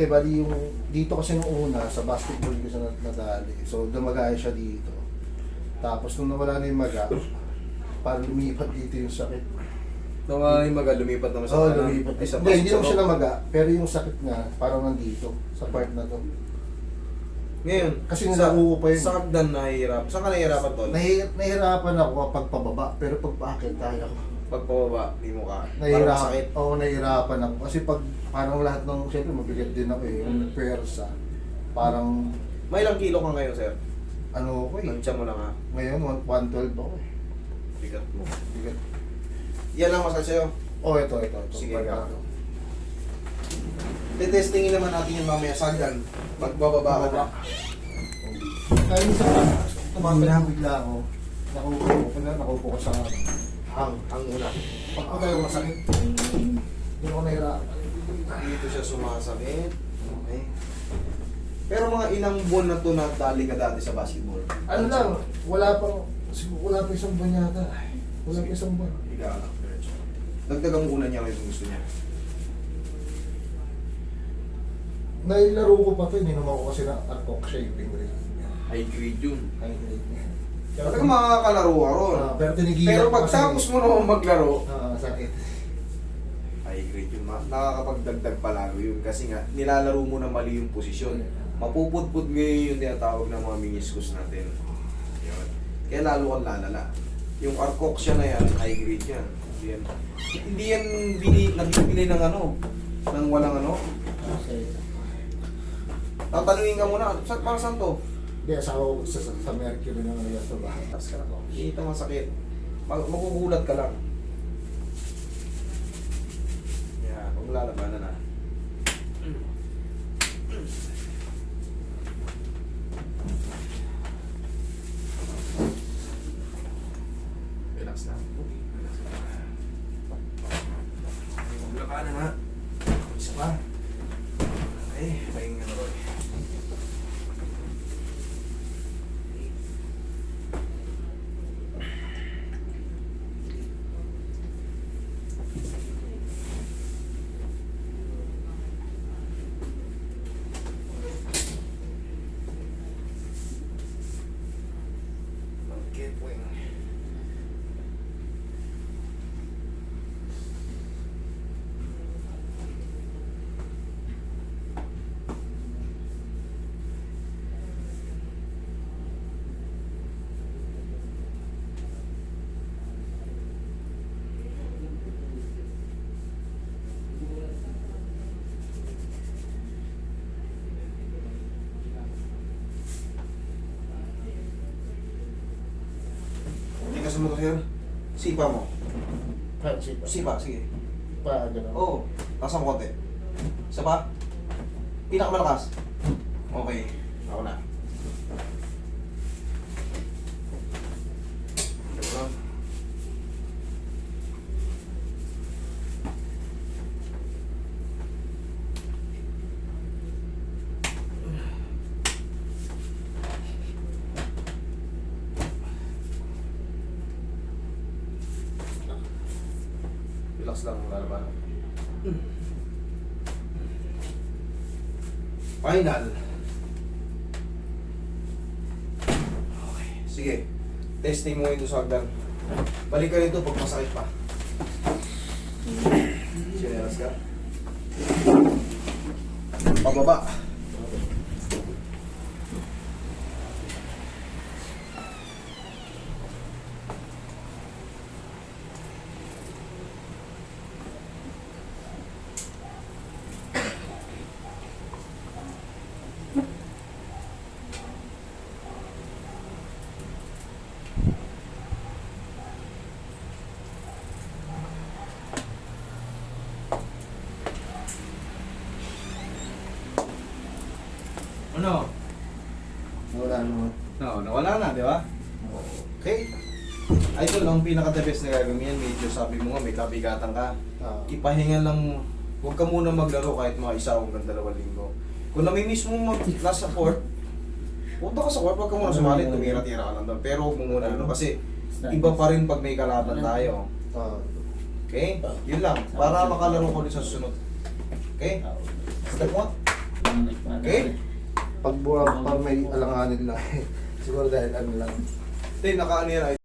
Hindi, bali yung dito kasi nung una, sa basketball ko siya na- nadali. So, dumagaya siya dito. Tapos nung nawala na yung maga, parang lumipat dito yung sakit. Nawa yung maga, lumipat naman sa oh, kanan. lumipat. Ay, sa Hindi, hindi naman siya namaga, pero yung sakit niya, parang nandito, sa part na to. Ngayon, Kasi sa, nakuha pa yun. sa hagdan nahihirap. Saan ka nahihirapan, Tol? Nahi- nahihirapan ako kapag pababa, pero pag paakit kaya ko. Pag pababa, di mo ka. Parang Nahihirapan. masakit. Oo, nahihirapan ako. Kasi pag parang lahat ng, siyempre mabigat din ako eh, yung persa. Parang, May ilang kilo ka ngayon, sir? ano ko eh. Tansya mo lang ha. Ngayon, 112 ako eh. Bigat mo. Bigat. Yan lang masakit sa'yo. Oh, ito, ito, ito. Sige, Pag- ka. Tetestingin naman natin yung mamaya sa hagdan. Magbababa ka na. Kaya minsan, tumatayo bigla ako. Nakupo ko, pag nakupo ko sa Hang, hang muna. Pag ako tayo masakit, hindi ako nahirapan. Dito siya sumasakit. Okay. Pero mga ilang buwan na to na dali ka dati sa basketball? Ano lang, wala pang, wala pa isang buwan yata. Wala pa isang buwan. Higa ka lang, diretso. Dagdagan mo una niya kung gusto niya. Nailaro ko pa ito, ininom ako kasi ng Arcok Shaping Ring. High grade yun. Ay, hindi. Talaga makakalaro ka ron. Ah, pero tinigilan Pero ko pag kasi- tapos mo naman maglaro, Ah, sakit. high grade yun. ma- Nakakapagdagdag palago yun. Kasi nga, nilalaro mo na mali yung posisyon. Mapupudpud ngayon yung tinatawag ng mga meniscus natin. Yun. Kaya lalo kang lalala. Yung arcoxia na yan, high grade yan. Hindi yan, hindi yan bini, nabibili ng ano, ng walang ano. Kasi, Tatanungin ka muna, sa, para saan to? Hindi, asawa ko sa, sa, sa Mercury na nalaga sa bahay. Tapos ka na to. Ito masakit. Mag, magugulat ka lang. Yan, huwag lalabanan na. Relax na. Relax na. Ka na nga. Pa. Okay, na Roy. Get wing. Tigas mo to, sir. Sipa mo. Pansit. Sipa, sige. Pa, gano'n. Oo. Nasa mo konti. Isa pa? Pinakamalakas. Okay. Ako na. Ito lang. Relax lang, wala naman. Final. Okay. Sige. Testing mo ito sa hagdan. Balik ka rito pag masakit pa. Sinelas ka. Pababa. Ano? Wala naman. No, nawala na, di ba? Okay. Ay, ito lang pinaka-the best na gagawin yan. Medyo sabi mo nga, may kabigatan ka. Ah, Ipahinga lang, huwag ka muna maglaro kahit mga isa hanggang dalawang linggo. Kung namimiss mo mag last sa court, punta ka sa court, huwag ka muna sumali, tumira-tira ka lang doon. Pero huwag mo muna ano, kasi iba pa rin pag may kalaban tayo. ah, Okay? Yun lang, para makalaro ko ulit sa susunod. Okay? Step 1. Okay? Pag buwag pa may alanganin lang. Siguro dahil ano lang. Hindi, naka ano yan,